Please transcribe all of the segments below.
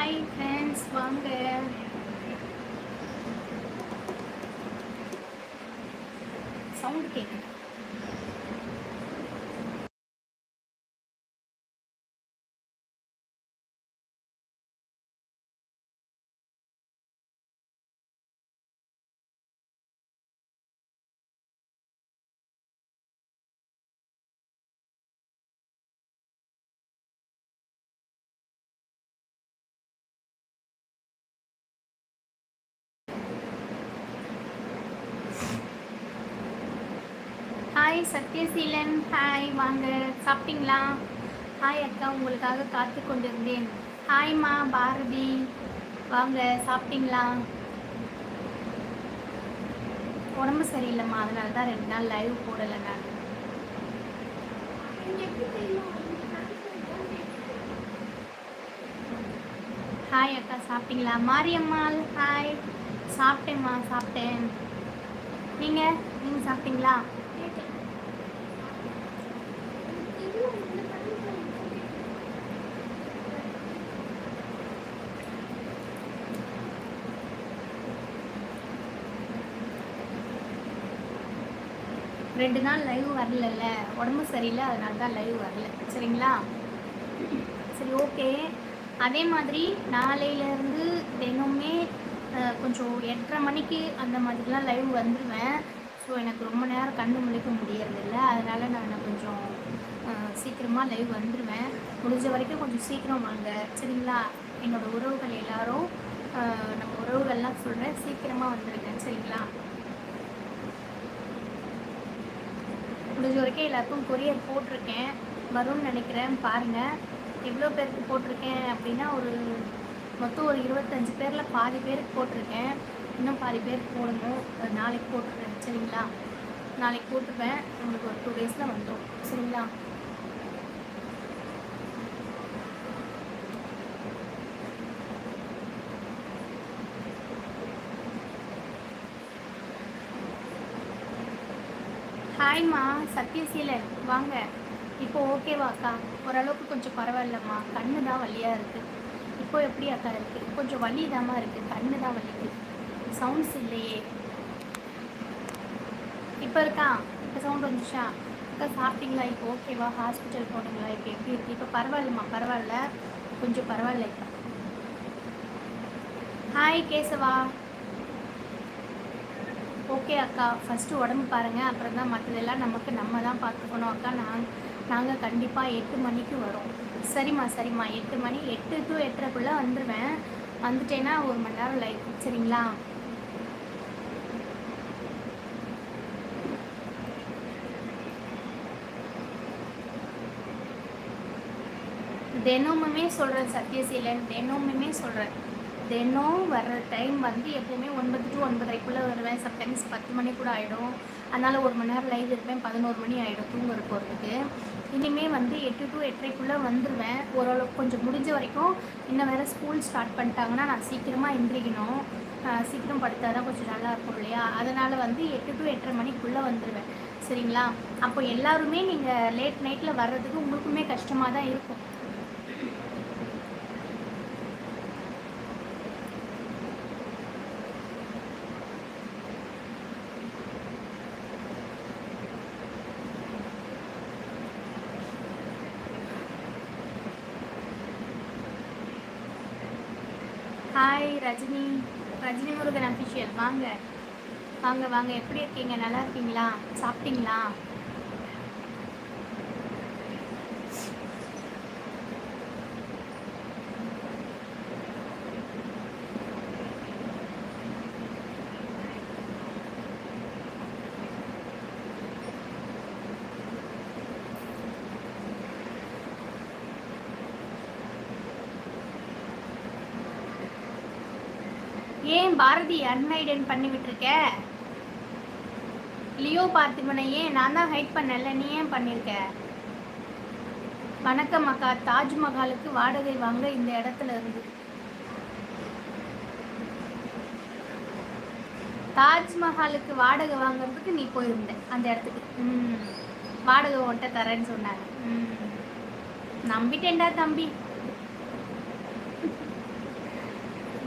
Hi friends வாங்க. Sound கேட்குது hi Sathyaseelan. Hi வாங்க. சாப்பிட்டீங்களா? ஹாய் அக்கா. உங்களுக்காக காத்து கொண்டிருந்தேன். ஹாய்மா பாரதி. வாங்க. சாப்பிட்டீங்களா? உடம்பு சரியில்லைம்மா. அதனால தான் ரெண்டு நாள் லைவ் போடலை நான். ஹாய் அக்கா. சாப்பிட்டீங்களா? மாரியம்மாள். ஹாய் சாப்பிட்டேம்மா. சாப்பிட்டேன். நீங்கள் நீங்கள் சாப்பிட்டீங்களா? ரெண்டு நாள் லைவ் வரலல்ல? உடம்பு சரியில்லை அதனால தான் லைவ் வரல. சரிங்களா? சரி ஓகே அதே மாதிரி நாளையிலேருந்து தினமுமே கொஞ்சம் எட்டரை மணிக்கு அந்த மாதிரிலாம் லைவ் வந்துடுவேன் ஸோ எனக்கு ரொம்ப நேரம் கண்ணு முழிக்க முடியறதில்ல. அதனால் நான் கொஞ்சம் சீக்கிரமாக லைவ் வந்துடுவேன் முடிஞ்ச வரைக்கும் கொஞ்சம் சீக்கிரம் வாங்க. சரிங்களா? என்னோடய உறவுகள் எல்லாரும் நம்ம உறவுகள்லாம் சொல்கிறேன் சீக்கிரமாக வந்துடுங்க சரிங்களா? முடிஞ்ச வரைக்கும் எல்லாருக்கும் கொரியர் போட்டிருக்கேன். வரும்னு நினைக்கிறேன். பாருங்கள் எவ்வளோ பேருக்கு போட்டிருக்கேன் அப்படின்னா ஒரு மொத்தம் ஒரு இருபத்தஞ்சு பேரில் பாதி பேருக்கு போட்டிருக்கேன். இன்னும் பாதி பேருக்கு போடணும் நாளைக்கு போட்டுருக்கேன் சரிங்களா? நாளைக்கு போட்டுருவேன் உங்களுக்கு ஒரு டூ டேஸில் வந்துடும் சரிங்களா? ஹாய்மா சத்யசீலன் வாங்க. இப்போ ஓகேவா அக்கா? ஓரளவுக்கு கொஞ்சம் பரவாயில்லம்மா. கண்ணு தான் வலியாக இருக்குது இப்போ எப்படி அக்கா இருக்குது கொஞ்சம் வலி தாம்மா இருக்குது கண்ணு தான் வலிக்குது சவுண்ட்ஸ் இல்லையே. இப்போ இருக்கா? இப்போ சவுண்ட் வந்துச்சா? அக்கா சாப்பிட்டீங்களா? இப்போ ஓகேவா ஹாஸ்பிட்டல் போனீங்களா? இப்போ எப்படி இருக்குது இப்போ பரவாயில்லம்மா பரவாயில்ல. கொஞ்சம் பரவாயில்ல இப்போ. ஹாய் கேசவா. ஓகே அக்கா ஃபஸ்ட்டு உடம்பு பாருங்கள் அப்புறம் தான் மற்றதெல்லாம் நமக்கு நம்ம தான் பார்த்துக்கணும் அக்கா. நான் நாங்கள் கண்டிப்பாக எட்டு மணிக்கு வரோம். சரிம்மா சரிம்மா. எட்டு மணி எட்டு டு எட்டரைக்குள்ளே வந்துடுவேன் வந்துட்டேன்னா ஒரு மணி நேரம் லைஃப் சரிங்களா? தினமுமே சொல்கிறேன் சத்யசீலன். தினமுமே சொல்கிறேன் தினம் வர்ற டைம் வந்து எப்போவுமே ஒன்பது டு ஒன்பதரைக்குள்ளே வருவேன். சம்டைம்ஸ் பத்து மணி கூட ஆகிடும் அதனால் ஒரு மணி நேரம் லைவ் இருப்பேன். பதினோரு மணி ஆகிடும் தூங்குற போகிறதுக்கு இனிமேல் வந்து எட்டு டு எட்டரைக்குள்ளே வந்துடுவேன் ஓரளவுக்கு கொஞ்சம் முடிஞ்ச வரைக்கும் இன்னும் வேறு ஸ்கூல் ஸ்டார்ட் பண்ணிட்டாங்கன்னா நான் சீக்கிரமாக எந்திரிக்கணும். சீக்கிரம் படுத்தா தான் கொஞ்சம் நல்லாயிருக்கும் இல்லையா? அதனால் வந்து எட்டு டு எட்டரை மணிக்குள்ளே வந்துடுவேன் சரிங்களா? அப்போ எல்லாருமே நீங்கள் லேட் நைட்டில் வர்றதுக்கு உங்களுக்குமே கஷ்டமாக தான் இருக்கும். ஹாய் ரஜினி ரஜினி முருகன் அஃபிஷியல் வாங்க. வாங்க வாங்க. எப்படி இருக்கீங்க? நல்லா இருக்கீங்களா? சாப்பிட்டீங்களா? ஏன் பாரதி அன்ஹைடன் பண்ணி விட்டுருக்க? லியோ பார்த்திபனை ஏன் நான் தான் ஹைட் பண்ணல? நீ ஏன் பண்ணியிருக்க வணக்கம் அக்கா. தாஜ்மஹாலுக்கு வாடகை வாங்க இந்த இடத்துல இருந்து. தாஜ்மஹாலுக்கு வாடகை வாங்குறதுக்கு நீ போயிருந்த அந்த இடத்துக்கு. ம். வாடகை உன்கிட்ட தரேன்னு சொன்னாங்க. நம்பிட்டேன்டா தம்பி.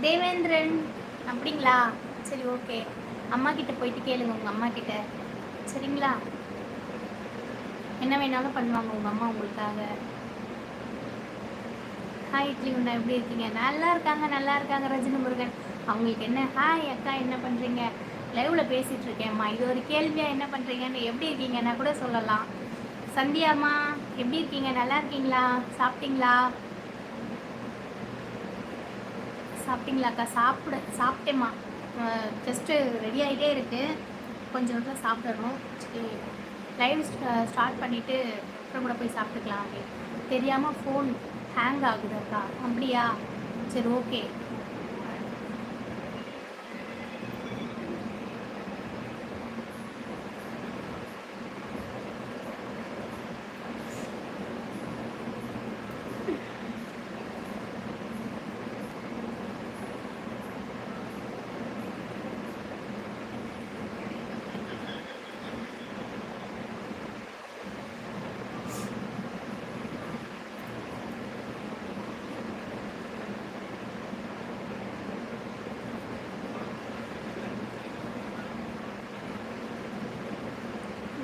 தேவேந்திரன் அப்படிங்களா? சரி ஓகே. அம்மா கிட்ட போயிட்டு கேளுங்க உங்க அம்மா கிட்ட. சரிங்களா? என்ன வேணாலும் பண்ணுவாங்க உங்க அம்மா உங்களுக்காக. ஹாய் இட்லி உண்டா எப்படி இருக்கீங்க? நல்லா இருக்காங்க நல்லா இருக்காங்க ரஜினி முருகன். அவங்களுக்கு என்ன? ஹாய் அக்கா என்ன பண்றீங்க? லைவ்ல பேசிட்டு இருக்கேன்ம்மா இது ஒரு கேள்வியா என்ன பண்றீங்கன்னு எப்படி இருக்கீங்கன்னா கூட சொல்லலாம். சந்தியாம்மா எப்படி இருக்கீங்க? நல்லா இருக்கீங்களா? சாப்பிட்டீங்களா? சாப்பிட்டீங்களாக்கா சாப்பிட சாப்பிட்டேம்மா. ஜஸ்ட்டு ரெடி ஆகிட்டே இருக்குது கொஞ்சம் நேரத்தில் சாப்பிடணும். சரி லைவ் ஸ்டார்ட் பண்ணிவிட்டு அப்புறம் கூட போய் சாப்பிட்டுக்கலாம் அப்படின்னு. தெரியாமல் ஃபோன் ஹேங் ஆகுதுக்கா அப்படியா? சரி ஓகே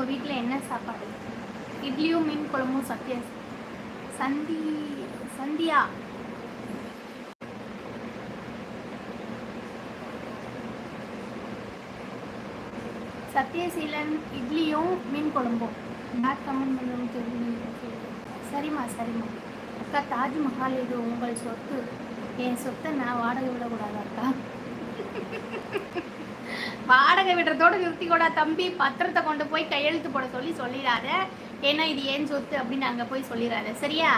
உங்கள் வீட்டில் என்ன சாப்பாடு? இட்லியும் மீன் குழம்பும் சத்யா. சந்தி சந்தியா. சத்யசீலன் இட்லியும் மீன் குழம்பும். யார் கமெண்ட் பண்ணணும் தெரியும் சரிம்மா சரிம்மா. அக்கா தாஜ்மஹால் இது உங்கள் சொத்து. என் சொத்தை நான் வாடகை விடக்கூடாதா அக்கா? வாடகை விடுறதோட நிறுத்தி கூட தம்பி. பத்திரத்தை கொண்டு போய் கையெழுத்து போட சொல்லி சொல்லிடாத. ஏன்னா இது ஏன் சொத்து அப்படின்னு அங்க போய் சொல்லிடாத. சரியா?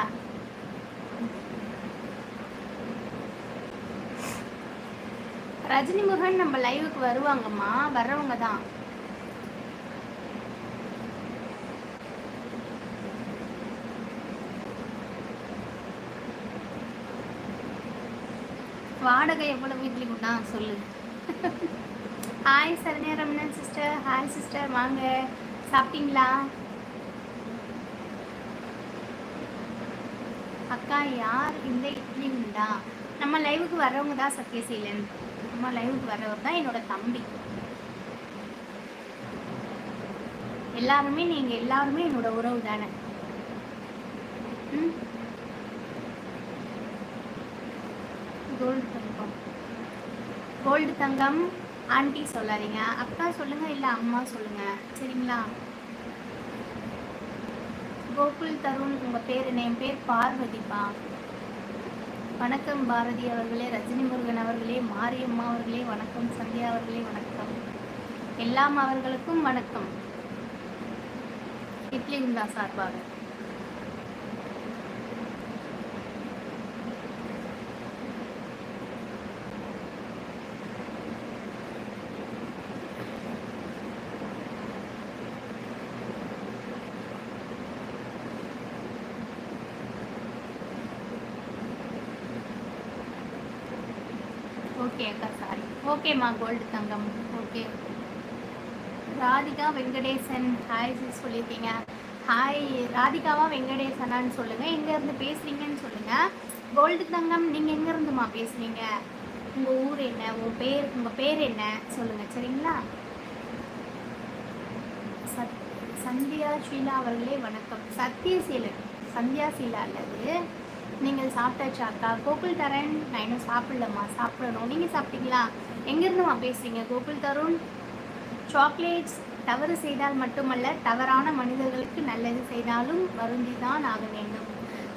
ரஜினி முருகன் நம்ம லைவுக்கு வருவாங்கம்மா. வர்றவங்க தான். வாடகை எவ்வளவு? வீட்லி குண்டா? சொல்லு. Hi Saranya Ramanan sister hi sister வாங்க. சாப்பிட்டீங்களா? அக்கா யார் இந்த இட்லி உண்டா நம்ம லைவுக்கு வர்றவங்க தான் சத்யசீலன். நம்ம லைவுக்கு வர்றவர் தான் என்னோட தம்பி. எல்லாருமே நீங்க எல்லாருமே என்னோட உறவு தானே? ம்? கோல்டு தங்கம். கோல்டு தங்கம். ஆண்டி சொல்லாதீங்க. அக்கா சொல்லுங்க இல்லை அம்மா சொல்லுங்க. சரிங்களா? கோகுல் தருண் உங்கள் பேர் என்ன என் பேர் பார்வதிப்பா. வணக்கம் பாரதி அவர்களே ரஜினி முருகன் அவர்களே மாரியம்மா அவர்களே வணக்கம் சந்தியா அவர்களே வணக்கம். எல்லாம் அவர்களுக்கும் வணக்கம். இட்லி உண்டா சார்பாக. ஓகே அக்கா சாரி ஓகேம்மா கோல்டு தங்கம். Okay Radhika Venkatesan. Hi sis சொல்லியிருக்கீங்க ஹாய் ராதிகாவா வெங்கடேசனான்னு சொல்லுங்க. எங்க இருந்து பேசுறீங்கன்னு சொல்லுங்க. கோல்டு தங்கம் நீங்க எங்க இருந்துமா பேசுறீங்க? உங்க ஊர் என்ன? உங்க பேர் உங்க பேர் என்ன? சொல்லுங்க சரிங்களா? சத் சந்தியா ஷீலா அவர்களே வணக்கம். சத்யசீலன் சந்தியா சீலா அல்லது நீங்கள் சாப்பிட்டாச்சா அக்கா? கோகுல் தரன். நான் இன்னும் சாப்பிடலம்மா. சாப்பிடணும். நீங்கள் சாப்பிட்டீங்களா? எங்கேருந்துமா பேசுகிறீங்க கோகுல் தருண் சாக்லேட்ஸ் தவறு செய்தால் மட்டுமல்ல தவறான மனிதர்களுக்கு நல்லது செய்தாலும் வருந்தி தான் ஆக வேண்டும்.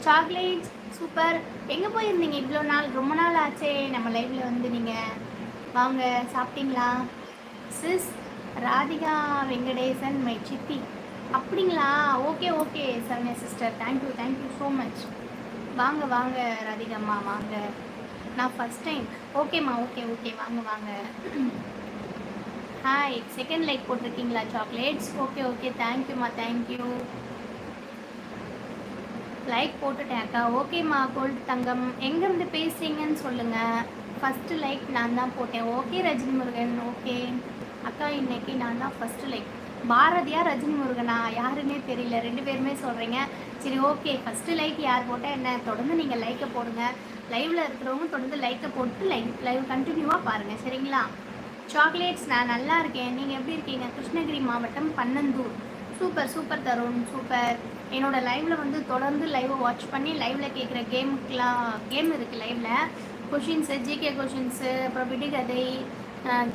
சாக்லேட்ஸ் சூப்பர் எங்கே போயிருந்தீங்க இவ்வளோ நாள்? ரொம்ப நாள் ஆச்சே. நம்ம லைஃப்பில் வந்து நீங்கள் வாங்க. சாப்பிட்டீங்களா? சிஸ் ராதிகா வெங்கடேசன் மை சித்தி அப்படிங்களா? Okay okay Saranya sister thank you thank you so much வாங்க வாங்க ரதிகம்மா வாங்க. நான் ஃபஸ்ட் டைம் ஓகேம்மா ஓகே ஓகே வாங்க வாங்க. ஹாய் செகண்ட் லைக் போட்டிருக்கீங்களா? சாக்லேட்ஸ் ஓகே ஓகே தேங்க்யூம்மா தேங்க்யூ லைக் போட்டுட்டேன் அக்கா. ஓகேம்மா கோல்டு தங்கம். எங்கேருந்து பேசுகிறீங்கன்னு சொல்லுங்கள் ஃபஸ்ட்டு லைக் நான் தான் போட்டேன். ஓகே ரஜினி முருகன். ஓகே அக்கா இன்னைக்கு நான் தான் ஃபஸ்ட்டு லைக் பாரதியா ரஜினி முருகனா? யாருன்னே தெரியல. ரெண்டு பேருமே சொல்கிறீங்க சரி ஓகே. ஃபஸ்ட்டு லைக் யார் போட்டால் என்ன? தொடர்ந்து நீங்கள் லைக்கை போடுங்க. லைவில் இருக்கிறவங்க தொடர்ந்து லைக்கை போட்டு லைக் லைவ் கண்டினியூவாக பாருங்கள் சரிங்களா? சாக்லேட்ஸ் நான் நல்லா இருக்கேன். நீங்கள் எப்படி இருக்கீங்க? கிருஷ்ணகிரி மாவட்டம் Pannandur. Super super Tarun super என்னோட லைவில் வந்து தொடர்ந்து லைவை வாட்ச் பண்ணி லைவில் கேட்குற கேமுக்கெலாம் கேம் இருக்குது லைவில் கொஷின்ஸு ஜிகே கொஷின்ஸு அப்புறம் விடுகதை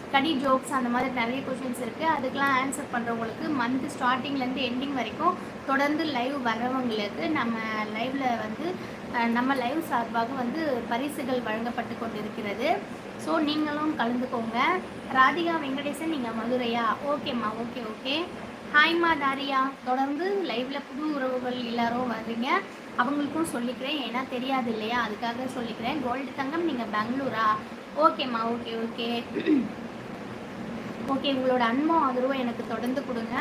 அஹ், கடி ஜோக்ஸ் அந்த மாதிரி நிறைய கொஷின்ஸ் இருக்குது அதுக்கெலாம் ஆன்சர் பண்ணுறவங்களுக்கு மந்த் ஸ்டார்டிங்லேருந்து எண்டிங் வரைக்கும் தொடர்ந்து லைவ் வரவங்களுக்கு நம்ம லைவில் வந்து நம்ம லைவ் சார்பாக வந்து பரிசுகள் வழங்கப்பட்டு கொண்டிருக்கிறது. ஸோ நீங்களும் கலந்துக்கோங்க. ராதிகா வெங்கடேசன் நீங்கள் மதுரையா? ஓகேம்மா ஓகே ஓகே ஹாய்மா தாரியா. தொடர்ந்து லைவில் புது உறவுகள் எல்லாரும் வர்றீங்க. அவங்களுக்கும் சொல்லிக்கிறேன். ஏன்னா தெரியாது இல்லையா? அதுக்காக சொல்லிக்கிறேன். கோல்டு தங்கம் நீங்கள் பெங்களூரா? ஓகேம்மா ஓகே ஓகே ஓகே உங்களோட அன்பும் ஆதரவும் எனக்கு தொடர்ந்து கொடுங்க.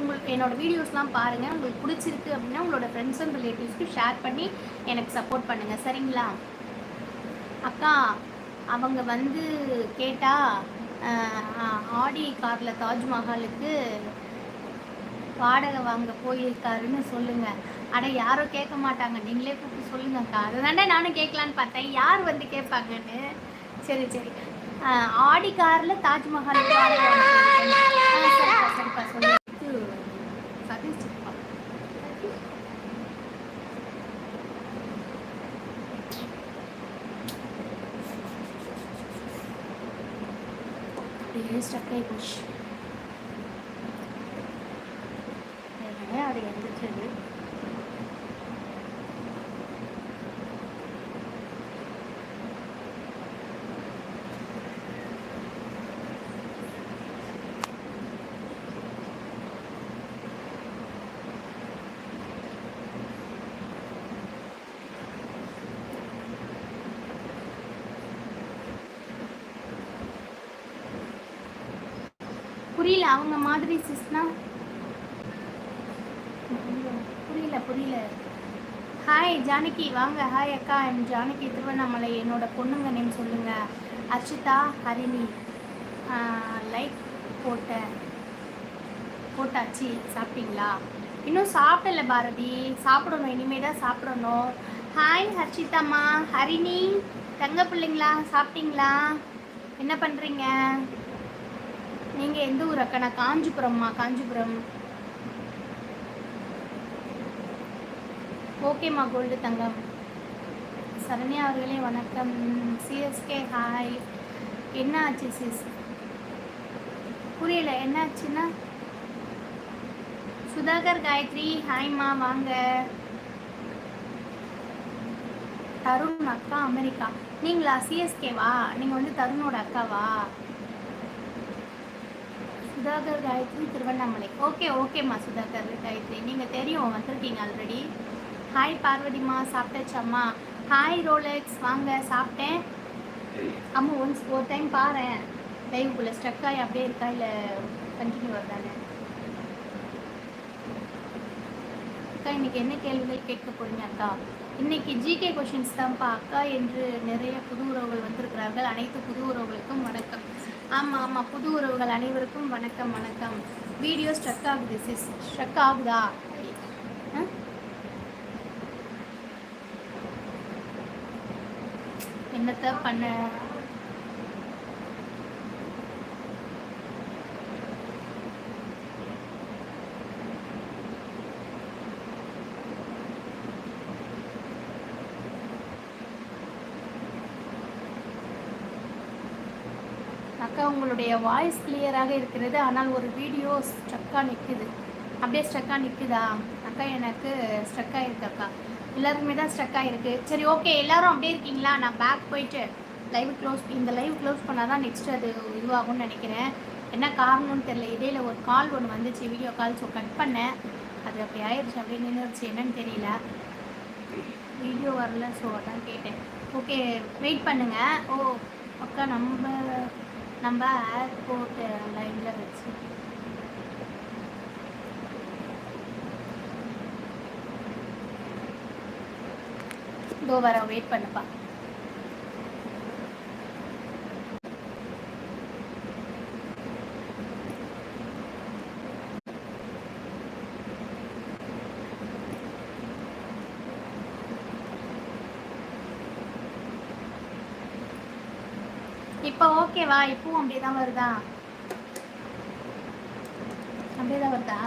உங்களுக்கு என்னோட வீடியோஸ்லாம் பாருங்கள் உங்களுக்கு பிடிச்சிருக்கு அப்படின்னா உங்களோட ஃப்ரெண்ட்ஸ் அண்ட் ரிலேட்டிவ்ஸ்க்கு ஷேர் பண்ணி எனக்கு சப்போர்ட் பண்ணுங்கள் சரிங்களா? அக்கா அவங்க வந்து கேட்டால் ஆடி காரில் தாஜ்மஹாலுக்கு வாடகை வாங்க போயிருக்காருன்னு சொல்லுங்கள் அட யாரும் கேட்க மாட்டாங்க. நீங்களே கூப்பிட்டு சொல்லுங்கக்கா. அதுதாண்டே நானும் கேட்கலான்னு பார்த்தேன். யார் வந்து கேட்பாங்கன்னு? சரி சரி. ஆடி காரில் தாஜ்மஹால் சரிப்பா சரிப்பா சதீஷ் அப்படியே ஸ்டக் ஆகி போச்சு அதனால அது எந்திரிச்சது புரியல அவங்க மாதிரி சிஸ்னா புரியல புரியல. ஹாய் ஜானகி. வாங்க. ஹாய் அக்கா. என் ஜானகி திருவண்ணாமலை. என்னோட பொண்ணுங்க நேம் சொல்லுங்க. அர்ச்சிதா ஹரிணி. லைக் போட்டேன் போட்டாச்சு. சாப்பிட்டீங்களா? இன்னும் சாப்பிடல பாரதி. சாப்பிடணும். இனிமே தான் சாப்பிடணும். ஹாய் ஹர்ஷிதாம்மா. ஹரிணி. தங்க பிள்ளைங்களா? சாப்பிட்டீங்களா? என்ன பண்ணுறீங்க நீங்கள் எந்த ஊர் அக்கா நான் காஞ்சிபுரம்மா காஞ்சிபுரம். ஓகேம்மா கோல்டு தங்கம். சரண்யா அவர்களே வணக்கம். சிஎஸ்கே ஹாய் என்ன ஆச்சு சிஸ் புரியல என்ன ஆச்சுன்னா சுதாகர் காயத்ரி ஹாய்மா வாங்க. தருண் அக்கா அமெரிக்கா. நீங்களா சிஎஸ்கேவா நீங்கள் வந்து தருணோட அக்காவா? சுதாகர் காயத்ரி திருவண்ணாமலை. ஓகே ஓகேம்மா சுதாகர் காயத்ரி. நீங்கள் தெரியும் வந்திருக்கீங்க ஆல்ரெடி ஹாய் பார்வதிம்மா சாப்பிட்டாச்சாம்மா ஹாய் ரோலெக்ஸ் வாங்க சாப்பிட்டேன். அம்மா ஒன்ஸ் ஒரு டைம் பாரேன் லைவுக்குள்ளே ஸ்ட்ரக் ஆகி அப்படியே இருக்கா இல்லை கண்டினியூ வருதானே? அக்கா இன்னைக்கு என்ன கேள்விகள் கேட்க போறீங்க அக்கா? இன்னைக்கு ஜிகே கொஷின்ஸ் தான்ப்பா அக்கா என்று நிறைய புது உறவுகள் வந்திருக்கிறார்கள். அனைத்து புது உறவுகளுக்கும் வணக்கம். ஆமாம் ஆமாம் புது உறவுகள் அனைவருக்கும் வணக்கம் வணக்கம். வீடியோ ஸ்ட்ரக் ஆகுது சிஸ் ஸ்ட்ரக் ஆகுதா? ஆ? என்னத்த பண்ண? அக்கா உங்களுடைய வாய்ஸ் கிளியராக இருக்கிறது. ஆனால் ஒரு வீடியோ ஸ்ட்ரக்காக நிற்குது அப்படியே ஸ்ட்ரக்காக நிற்குதா அக்கா எனக்கு ஸ்ட்ரக்காக இருக்கு அக்கா. எல்லாருக்குமே தான் ஸ்ட்ரக்காக இருக்குது சரி ஓகே எல்லாரும் அப்படியே இருக்கீங்களா? நான் பேக் போயிட்டு லைவ் க்ளோஸ் இந்த லைவ் க்ளோஸ் பண்ணால் தான் நெக்ஸ்ட் அது இதுவாகும்னு நினைக்கிறேன். என்ன காரணம்னு தெரியல. இடையில ஒரு கால் ஒன்று வந்துச்சு. வீடியோ கால் ஸோ கட் பண்ணேன். அது அப்படி ஆயிடுச்சு. அப்படியே நின்றுச்சு என்னன்னு தெரியல. வீடியோ வரல ஸோ அதான் கேட்டேன். ஓகே வெயிட் பண்ணுங்கள் ஓ அக்கா நம்ம நம்ம ஏர்போர்ட் லைனில் வச்சு. இதோ வர வெயிட் பண்ணுப்பா. இப்போ ஓகேவா இப்பவும் அப்படியே தான் வருதா? அப்படியே தான் வருதா?